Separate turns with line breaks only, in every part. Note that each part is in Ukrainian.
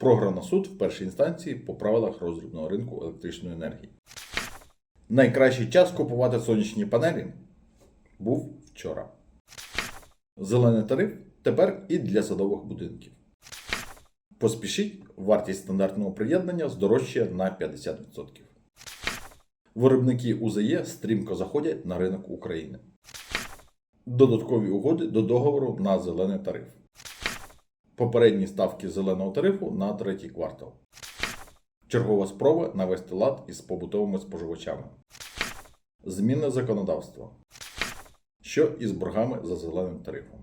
Програно суд в першій інстанції по правилах роздрібного ринку електричної енергії. Найкращий час купувати сонячні панелі був вчора. Зелений тариф тепер і для садових будинків. Поспішіть, вартість стандартного приєднання здорожчає на 50%. Виробники УЗЄ стрімко заходять на ринок України. Додаткові угоди до договору на зелений тариф. Попередні ставки зеленого тарифу на третій квартал. Чергова спроба навести лад із побутовими споживачами. Зміни законодавства. Що із боргами за зеленим тарифом?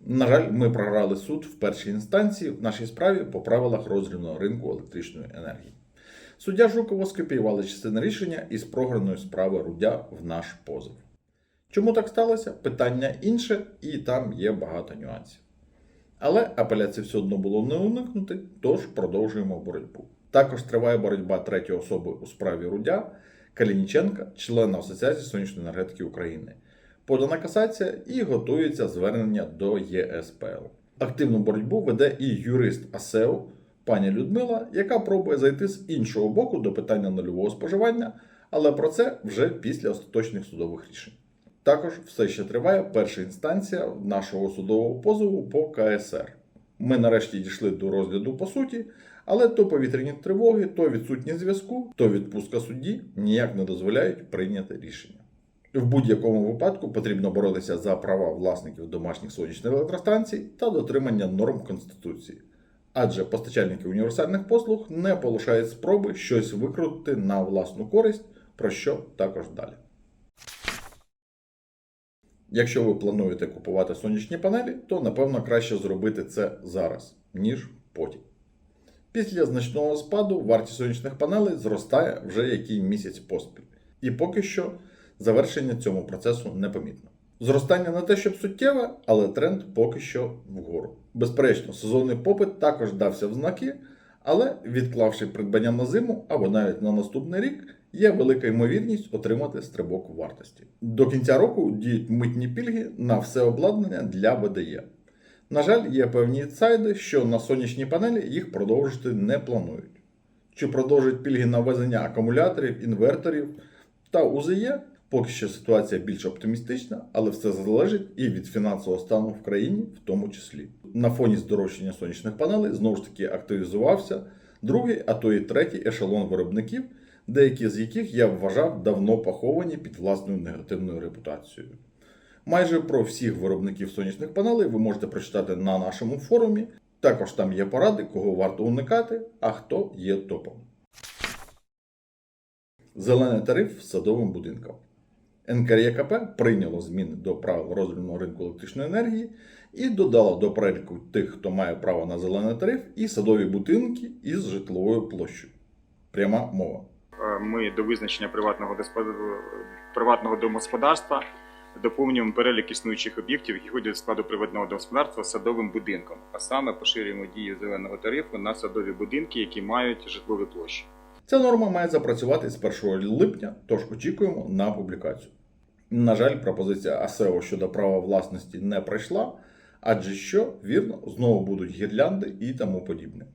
На жаль, ми програли суд в першій інстанції в нашій справі по правилах роздрібного ринку електричної енергії. Суддя Жукова скопіювала частину рішення із програної справи Рудя в наш позов. Чому так сталося? Питання інше, і там є багато нюансів. Але апеляції все одно було не уникнути, тож продовжуємо боротьбу. Також триває боротьба третьої особи у справі Рудя Калініченка, члена Асоціації сонячної енергетики України. Подана касація і готується звернення до ЄСПЛ. Активну боротьбу веде і юрист АСЕО пані Людмила, яка пробує зайти з іншого боку до питання нульового споживання, але про це вже після остаточних судових рішень. Також все ще триває перша інстанція нашого судового позову по КСР. Ми нарешті дійшли до розгляду по суті, але то повітряні тривоги, то відсутність зв'язку, то відпустка судді ніяк не дозволяють прийняти рішення. В будь-якому випадку потрібно боротися за права власників домашніх сонячних електростанцій та дотримання норм Конституції. Адже постачальники універсальних послуг не полишають спроби щось викрутити на власну користь, про що також далі. Якщо ви плануєте купувати сонячні панелі, то напевно краще зробити це зараз, ніж потім. Після значного спаду вартість сонячних панелей зростає вже який місяць поспіль. І поки що завершення цьому процесу непомітно. Зростання не те, щоб суттєве, але тренд поки що вгору. Безперечно, сезонний попит також дався в знаки, але відклавши придбання на зиму або навіть на наступний рік, є велика ймовірність отримати стрибок вартості. До кінця року діють митні пільги на все обладнання для ВДЄ. На жаль, є певні інсайди, що на сонячні панелі їх продовжити не планують. Чи продовжать пільги на ввезення акумуляторів, інверторів та УЗЄ, поки що ситуація більш оптимістична, але все залежить і від фінансового стану в країні, в тому числі. На фоні здорожчання сонячних панелей знову ж таки активізувався другий, а то і третій ешелон виробників, деякі з яких я вважав давно поховані під власною негативною репутацією. Майже про всіх виробників сонячних панелей ви можете прочитати на нашому форумі. Також там є поради, кого варто уникати, а хто є топом. Зелений тариф садовим будинкам. НКРЄКП прийняло зміни до правил роздрібного ринку електричної енергії і додало до переліку тих, хто має право на зелений тариф, і садові будинки із житловою площею. Пряма мова.
Е, ми до визначення приватного господ- приватного домогосподарства доповнюємо перелік існуючих об'єктів, які входять до складу приватного домогосподарства садовим будинком, а саме поширюємо дію зеленого тарифу на садові будинки, які мають житлові площі.
Ця норма має запрацювати з 1 липня, тож очікуємо на публікацію. На жаль, пропозиція АСЕО щодо права власності не пройшла, адже що, вірно, знову будуть гірлянди і тому подібне.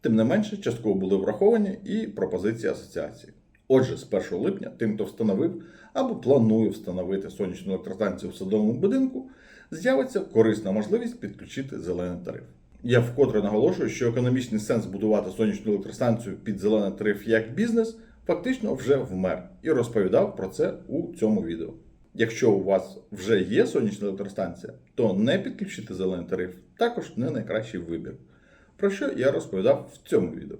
Тим не менше, частково були враховані і пропозиції асоціації. Отже, з 1 липня тим, хто встановив або планує встановити сонячну електростанцію в садовому будинку, з'явиться корисна можливість підключити зелений тариф. Я вкотре наголошую, що економічний сенс будувати сонячну електростанцію під зелений тариф як бізнес фактично вже вмер і розповідав про це у цьому відео. Якщо у вас вже є сонячна електростанція, то не підключити зелений тариф також не найкращий вибір, про що я розповідав в цьому відео.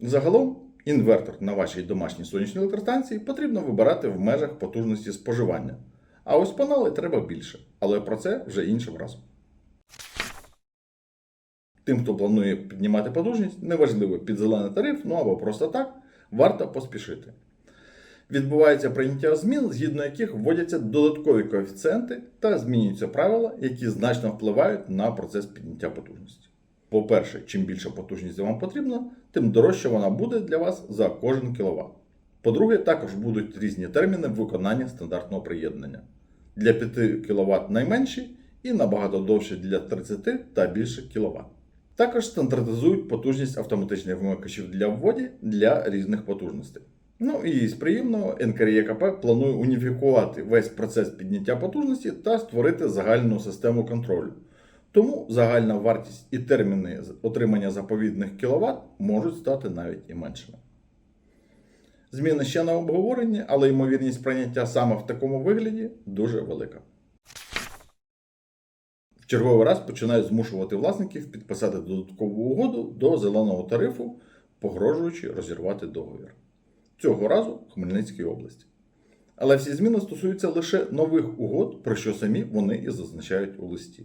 Загалом, інвертор на вашій домашній сонячній електростанції потрібно вибирати в межах потужності споживання. А ось панели треба більше, але про це вже іншим разом. Тим, хто планує піднімати потужність, неважливо під зелений тариф, ну або просто так, варто поспішити. Відбувається прийняття змін, згідно яких вводяться додаткові коефіцієнти та змінюються правила, які значно впливають на процес підняття потужності. По-перше, чим більша потужність вам потрібна, тим дорожче вона буде для вас за кожен кВт. По-друге, також будуть різні терміни виконання стандартного приєднання. Для 5 кВт найменші і набагато довше для 30 та більше кВт. Також стандартизують потужність автоматичних вимикачів для вводі для різних потужностей. Ну і з приємного НКРЄКП планує уніфікувати весь процес підняття потужності та створити загальну систему контролю. Тому загальна вартість і терміни отримання заповідних кВт можуть стати навіть і меншими. Зміни ще на обговоренні, але ймовірність прийняття саме в такому вигляді дуже велика. Черговий раз починають змушувати власників підписати додаткову угоду до зеленого тарифу, погрожуючи розірвати договір. Цього разу Хмельницькій області. Але всі зміни стосуються лише нових угод, про що самі вони і зазначають у листі.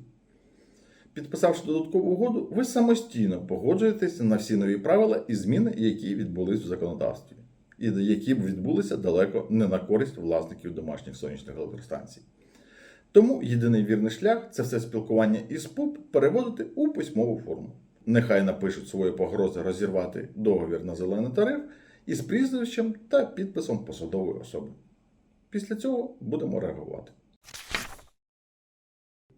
Підписавши додаткову угоду, ви самостійно погоджуєтеся на всі нові правила і зміни, які відбулись в законодавстві, і які б відбулися далеко не на користь власників домашніх сонячних електростанцій. Тому єдиний вірний шлях це все спілкування із ПУП переводити у письмову форму. Нехай напишуть свої погрози розірвати договір на зелений тариф із прізвищем та підписом посадової особи. Після цього будемо реагувати.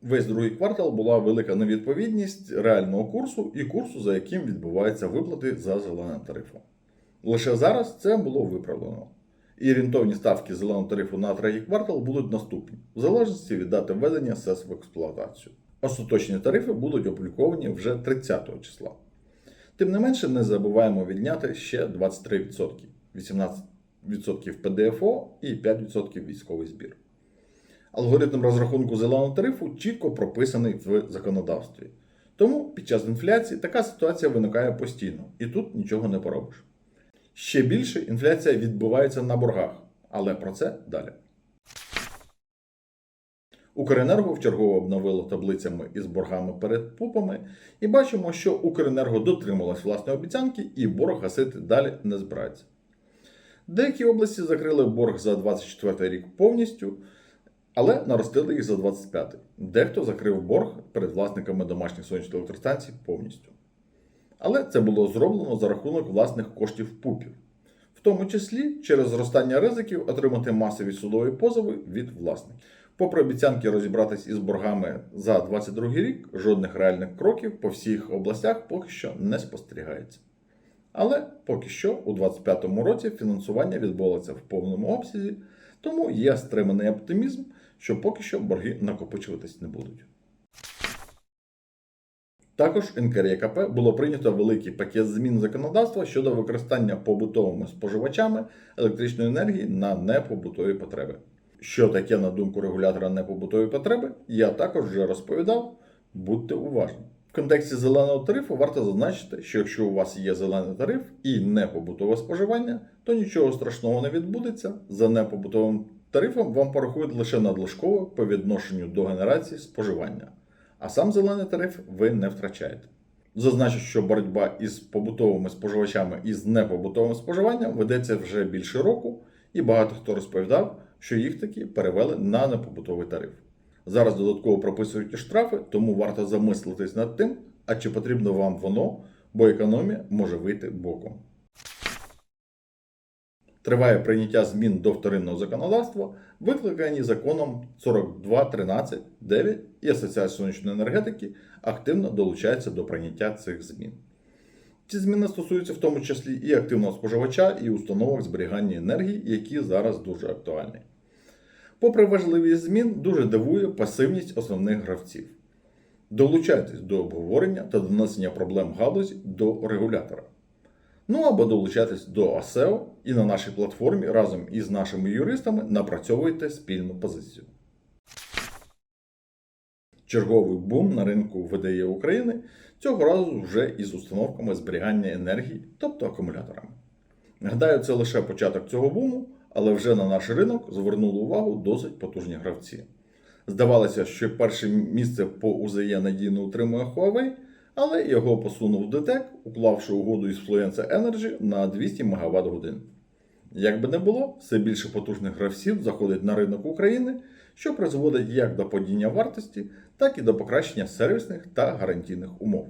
Весь другий квартал була велика невідповідність реального курсу і курсу, за яким відбуваються виплати за зеленим тарифом. Лише зараз це було виправлено. І орієнтовні ставки зеленого тарифу на третій квартал будуть наступні, в залежності від дати введення СЕС в експлуатацію. Остаточні тарифи будуть опубліковані вже 30 числа. Тим не менше, не забуваємо відняти ще 23%, 18% ПДФО і 5% військовий збір. Алгоритм розрахунку зеленого тарифу чітко прописаний в законодавстві. Тому під час інфляції така ситуація виникає постійно, і тут нічого не поробиш. Ще більше інфляція відбувається на боргах, але про це далі. Укренерго вчергово обновило таблицями із боргами перед ПУПами, і бачимо, що Укренерго дотрималась власної обіцянки і борг гасити далі не збирається. Деякі області закрили борг за 24 рік повністю, але наростили їх за 25. Дехто закрив борг перед власниками домашніх сонячних електростанцій повністю. Але це було зроблено за рахунок власних коштів ПУПів, в тому числі через зростання ризиків отримати масові судові позови від власників. Попри обіцянки розібратись із боргами за 22 рік, жодних реальних кроків по всіх областях поки що не спостерігається. Але поки що у 2025 році фінансування відбулося в повному обсязі, тому є стриманий оптимізм, що поки що борги накопичуватись не будуть. Також НКРЄКП було прийнято великий пакет змін законодавства щодо використання побутовими споживачами електричної енергії на непобутові потреби. Що таке, на думку регулятора, непобутові потреби, я також вже розповідав. Будьте уважні. В контексті зеленого тарифу варто зазначити, що якщо у вас є зелений тариф і непобутове споживання, то нічого страшного не відбудеться. За непобутовим тарифом вам порахують лише надлишково по відношенню до генерації споживання а сам зелений тариф ви не втрачаєте. Зазначу, що боротьба із побутовими споживачами і з непобутовим споживанням ведеться вже більше року, і багато хто розповідав, що їх таки перевели на непобутовий тариф. Зараз додатково прописують і штрафи, тому варто замислитись над тим, а чи потрібно вам воно, бо економія може вийти боком. Триває прийняття змін до вторинного законодавства, викликані законом 42.13.9 і Асоціація сонячної енергетики активно долучається до прийняття цих змін. Ці зміни стосуються в тому числі і активного споживача, і установок зберігання енергії, які зараз дуже актуальні. Попри важливість змін, дуже дивує пасивність основних гравців. Долучайтесь до обговорення та донесення проблем галузі до регулятора. Ну або долучайтесь до АСЕО і на нашій платформі разом із нашими юристами напрацьовуйте спільну позицію. Черговий бум на ринку ВДЄ України цього разу вже із установками зберігання енергії, тобто акумуляторами. Гадаю, це лише початок цього буму, але вже на наш ринок звернули увагу досить потужні гравці. Здавалося, що перше місце по УЗЄ надійно утримує Huawei, але його посунув ДТЕК, уклавши угоду із Fluence Energy на 200 МВт годин. Як би не було, все більше потужних гравців заходить на ринок України, що призводить як до падіння вартості, так і до покращення сервісних та гарантійних умов.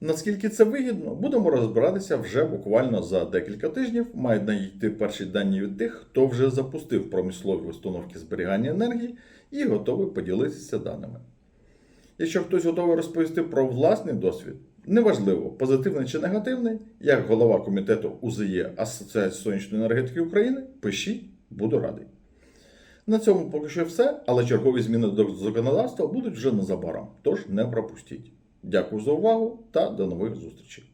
Наскільки це вигідно, будемо розбиратися вже буквально за декілька тижнів. Мають надійти перші дані від тих, хто вже запустив промислові установки зберігання енергії і готовий поділитися даними. Якщо хтось готовий розповісти про власний досвід, Неважливо, позитивний чи негативний, як голова комітету УЗЄ Асоціації сонячної енергетики України, пишіть, буду радий. На цьому поки що все, але чергові зміни до законодавства будуть вже незабаром, тож не пропустіть. Дякую за увагу та до нових зустрічей.